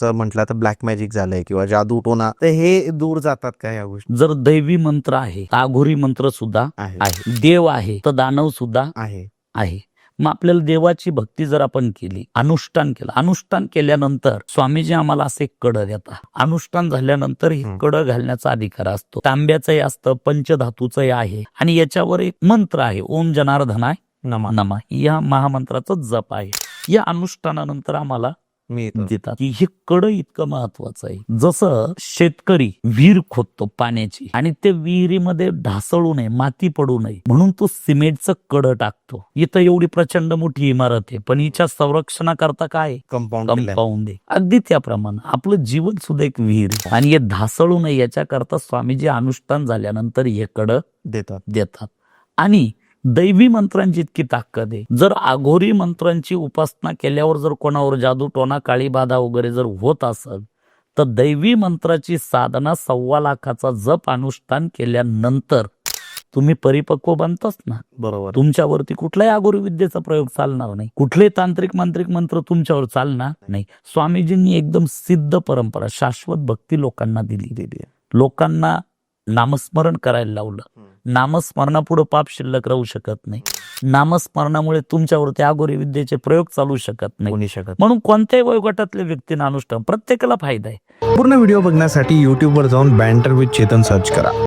जर म्हटलं तर ब्लॅक मॅजिक झालंय किंवा जादू टोना. तर हे दूर जातात का या गोष्टी? जर दैवी मंत्र आहे आघोरी मंत्र सुद्धा आहे. आहे देव आहे तर दानव सुद्धा आहे. आहे. मग आपल्याला देवाची भक्ती जर आपण केली अनुष्ठान केलं अनुष्ठान केल्यानंतर स्वामीजी आम्हाला असे कड देतात. अनुष्ठान झाल्यानंतर हे हं. कड घालण्याचा अधिकार असतो. तांब्याचंही असतं पंचधातूचंही आहे. आणि याच्यावर एक मंत्र आहे ओम जनार्दनाय नमा. नमा. या महामंत्राचा जप आहे. या अनुष्ठानानंतर आम्हाला देतात. की हे कड इतकं महत्वाचं आहे. जसं शेतकरी विहीर खोदतो पाण्याची आणि ते विहिरीमध्ये ढासळू नये माती पडू नये म्हणून तो सिमेंटचं कड टाकतो. इथं एवढी प्रचंड मोठी इमारत आहे पण हिच्या संरक्षणाकरता काय? आहे? कंपाऊंड कंपाऊंड आहे. अगदी त्याप्रमाणे. आपलं जीवन सुद्धा एक विहीर आहे. आणि हे ढासळू नये याच्याकरता स्वामीजी अनुष्ठान झाल्यानंतर हे कड देतात. देतात. आणि दैवी मंत्रांची इतकी ताकद आहे. जर आघोरी मंत्रांची उपासना केल्यावर जर कोणावर जादू टोना काळी बाधा वगैरे जर होत असेल तर दैवी मंत्राची साधना सव्वा लाखाचा जप अनुष्ठान केल्यानंतर तुम्ही परिपक्व बनताच ना. बरोबर. तुमच्यावरती कुठलाही आगोरी विद्येचा प्रयोग चालणार नाही. कुठलेही तांत्रिक मांत्रिक मंत्र तुमच्यावर चालणार नाही. स्वामीजींनी एकदम सिद्ध परंपरा शाश्वत भक्ती लोकांना दिली. दिली लोकांना नामस्मरण करायला लावलं. नामस्मरणापुढे पाप शिल्लक राहू शकत नाही. नामस्मरणामुळे तुमच्यावरती आगोरी विद्येचे प्रयोग चालू शकत नाही. शकत. म्हणून कोणत्याही वयोगटातल्या व्यक्तींना अनुष्ठान प्रत्येकाला फायदा आहे. पूर्ण व्हिडिओ बघण्यासाठी यूट्यूबवर जाऊन बँटर विथ चेतन सर्च करा.